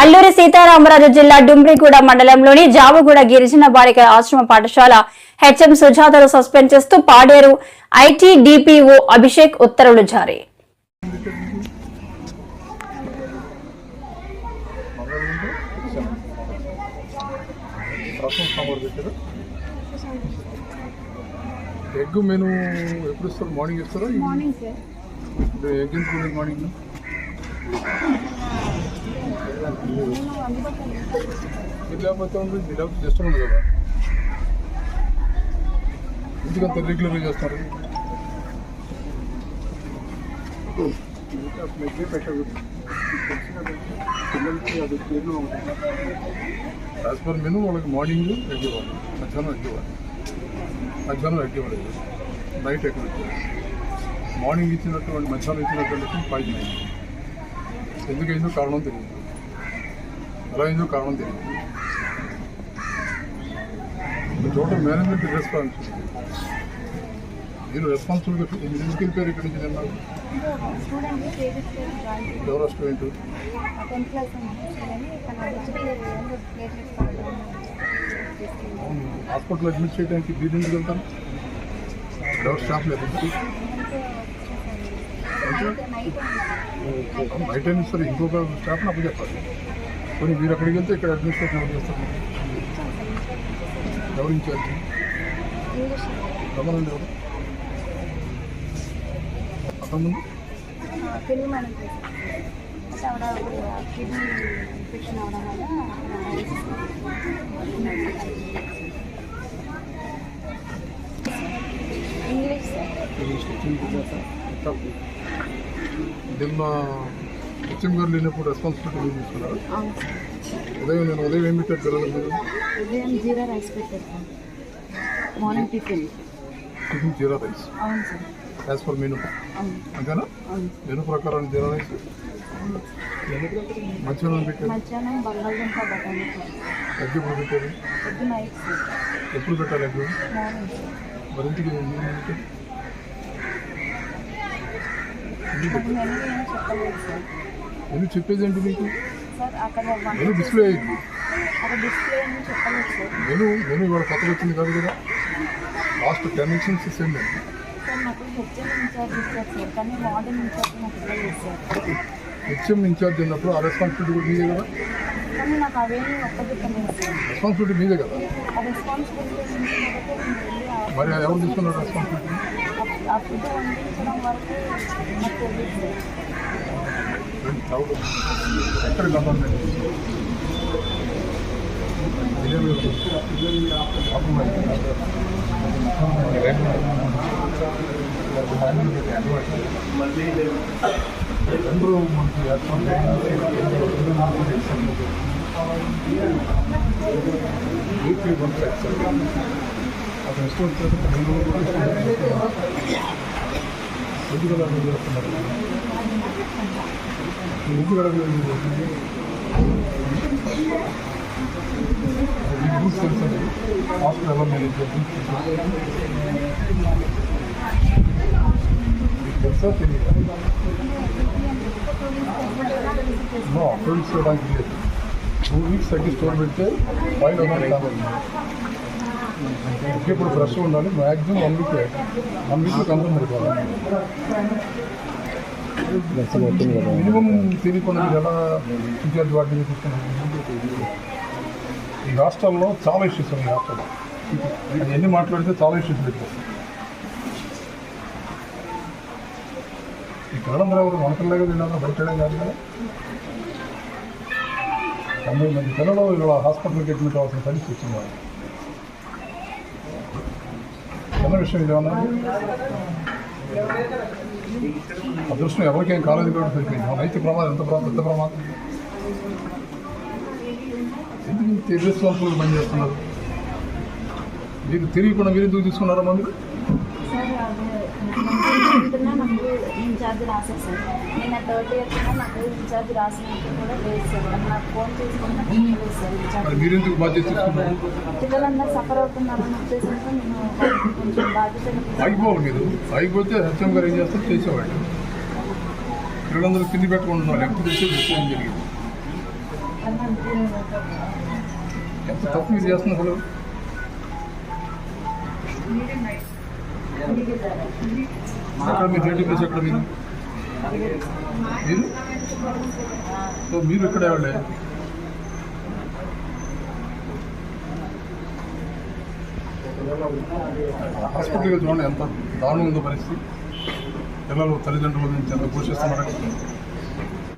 అల్లూరి సీతారామరాజు జిల్లా డుమ్రిగూడ మండలంలోని జావుగూడ గిరిజన బాలికల ఆశ్రమ పాఠశాల హెచ్ఎం సుజాతను సస్పెండ్ చేస్తూ పాడేరు ఐటీ డిపిఓ అభిషేక్ ఉత్తర్వులు జారీ. ఎగ్ మెను ఎప్పుడు ఇస్తారు? మార్నింగ్ ఇస్తారా? Morning sir. Egg morning? నేను అందుబాటులో మీరు లేకపోతే ఉంది మీరు లేకపోతే సిస్టమ్ ఉంది కదా ఎందుకంత రెగ్యులర్గా చేస్తారు ఎగ్గే పెట్టారు పిల్లలకి అది పేర్లు ఉంటుంది యాజ్ పర్ మెను వాళ్ళకి మార్నింగ్ ఎగ్ ఇవ్వాలి మధ్యాహ్నం ఎగ్ ఇవ్వాలి మధ్యాహ్నం ఎగ్ ఇవ్వాలి నైట్ ఎగ్ ఇవ్వాలి మార్నింగ్ ఇచ్చినటువంటి మధ్యాహ్నం ఇచ్చినటువంటి పాయిజన్ అయింది ఎందుకు అయిందో కారణం తెలియదు ఎలా అయిందో కారణం తెలియదు. టోటల్ మేనేజ్మెంట్ రెస్పాన్సిబిలిటీ మీరు రెస్పాన్సిబుల్గా ఎందుకు వెళ్ళిపోయారు ఇక్కడి నుంచి నిన్న ఎవరో స్టూడెంట్ హాస్పిటల్ అడ్మిట్ చేయడానికి మీరు ఎందుకు వెళ్తారు? ఎవరు స్టాఫ్ లేదు నైట్ బయట అయినా సరే ఇంకొక స్టాఫ్ని అప్పు చెప్పాలి కొన్ని మీరు అక్కడికి వెళ్తే ఇక్కడ అడ్మినిస్ట్రేషన్ ఎవరు చేస్తారు? ఎవరు ఇన్ఛార్జ్ ఇంగ్లీష్ రమ్మనండి ఎవరు? అంతకుముందు తెలుగు మేడం. అయితే ఆవిడ కిడ్నీ ఇన్ఫెక్షన్ అవడం వల్ల ఇంగ్లీష్ సార్ నిన్న హెచ్ఎం గారు లేనప్పుడు రెస్పాన్సిబిలిటీ తీసుకున్నారు ఉదయం నేను ఉదయం ఏం పెట్టారు పిల్లలు మీరు? ఉదయం జీరా రైస్ పెట్టారు. Morning tiffin tiffin jeera rice? అవును సార్. యాజ్ పర్ మెనూ అంతేనా? మెనూ ప్రకారం జీరా రైస్? మధ్యాహ్నం పెట్టారు? మధ్యాహ్నం బంగాళదుంప బఠానీ సార్ ఎగ్ ఎప్పుడు పెట్టారు? ఎప్పుడు పెట్టాలి ఎగ్? మరి ఇంటికి ఏం ఎందుకు చెప్పేది ఏంటి మీకు? Menu display sir. Menu menu ఇవాళ కొత్తగా వచ్చింది కాదు కదా? లాస్ట్ టెన్ సేమ్ సార్ నాకు హెచ్ఎం ఇన్ఛార్జ్ ఉన్నప్పుడు ఆ రెస్పాన్సిబిలిటీ కూడా మీదే కదా? రెస్పాన్సిబిలిటీ మీదే కదా? నుంచి నేను మరి అది ఎవరు తీసుకున్నారు రెస్పాన్సిబిలిటీ ఆ- ఆ గవర్నమెంట్ అందరూ మనకి వీక్లీ వన్స్ ఎందుకు ఎందుకు చేస్తున్నారు రూల్స్ తెలుసా తెలియదు లేదు టూ వీక్స్ తగ్గి స్టోర్ పెడితే ఫైవ్ హండ్రెడ్ కావాలి ఇప్పుడు ఫ్రెష్ ఉండాలి మ్యాక్సిమం వన్ వీక్ వన్ వీక్లో కన్ఫర్మ్ అయిపోవాలి మినిమం తిరిగి మీరు ఎలా ఇన్ఛార్జ్ వాటిని ఈ రాష్ట్రంలో చాలా ఇష్యూస్ ఉన్నాయి రాష్ట్రంలో ఎన్ని మాట్లాడితే చాలా ఇష్యూస్ పెట్టారు ఈ పిల్లలందరూ ఎవరు మనకల్లాగా తిన్నారా బయట కాదు కదా. తొంభై మంది పిల్లలు ఇలా హాస్పిటల్కి అడ్మిట్ అవ్వాల్సిన పరిస్థితి వచ్చింది. వాళ్ళకి. చిన్న విషయం ఇదేమన్నా అదృష్టం ఎవరికేం కాలేదు కూడా సరిపోయింది. మన అయితే ప్రమాదం ఎంత ప్రమాదం పెద్ద ప్రమాదం? ఎందుకు ఇంత ఇర్రెస్పాన్సిబుల్ పని చేస్తున్నారు? మీరు తెలియకుండా మీరు ఎందుకు తీసుకున్నారా మందులు సార్ నాకు ఇన్ఛార్జ్ రాశారు సార్ నేను థర్డ్ ఇయర్ కూడా నాకు ఇన్ఛార్జ్ రాసినట్టు కూడా లేదు సార్ నాకు ఫోన్ చేసుకున్నట్టు చెప్పలేదు సార్ ఇన్ఛార్జ్ బాధ్యత పిల్లలందరూ సఫర్ అవుతున్నారన్న ఉద్దేశంతో నేను కొంచెం మీరు. ఆగిపోతే హెచ్ఎం గారు ఏం చేస్తారు? చేసేవాళ్ళు. పిల్లలందరూ తిండి పెట్టుకుంటున్నారు ఎప్పుడు చేసే విషయం జరిగింది ఎంత తప్పు మీరు చేస్తున్నారు? అసలు ఎక్కడ మీ నేటివ్ ప్లేస్ ఎక్కడ మీరు? మీరు? సో మీరు ఇక్కడ ఎవరే హాస్పిటల్కి చూడండి ఎంత దారుణం ఉందో పరిస్థితి. పిల్లలు తల్లిదండ్రుల నుంచి ఎంత పోషిస్తున్నారు.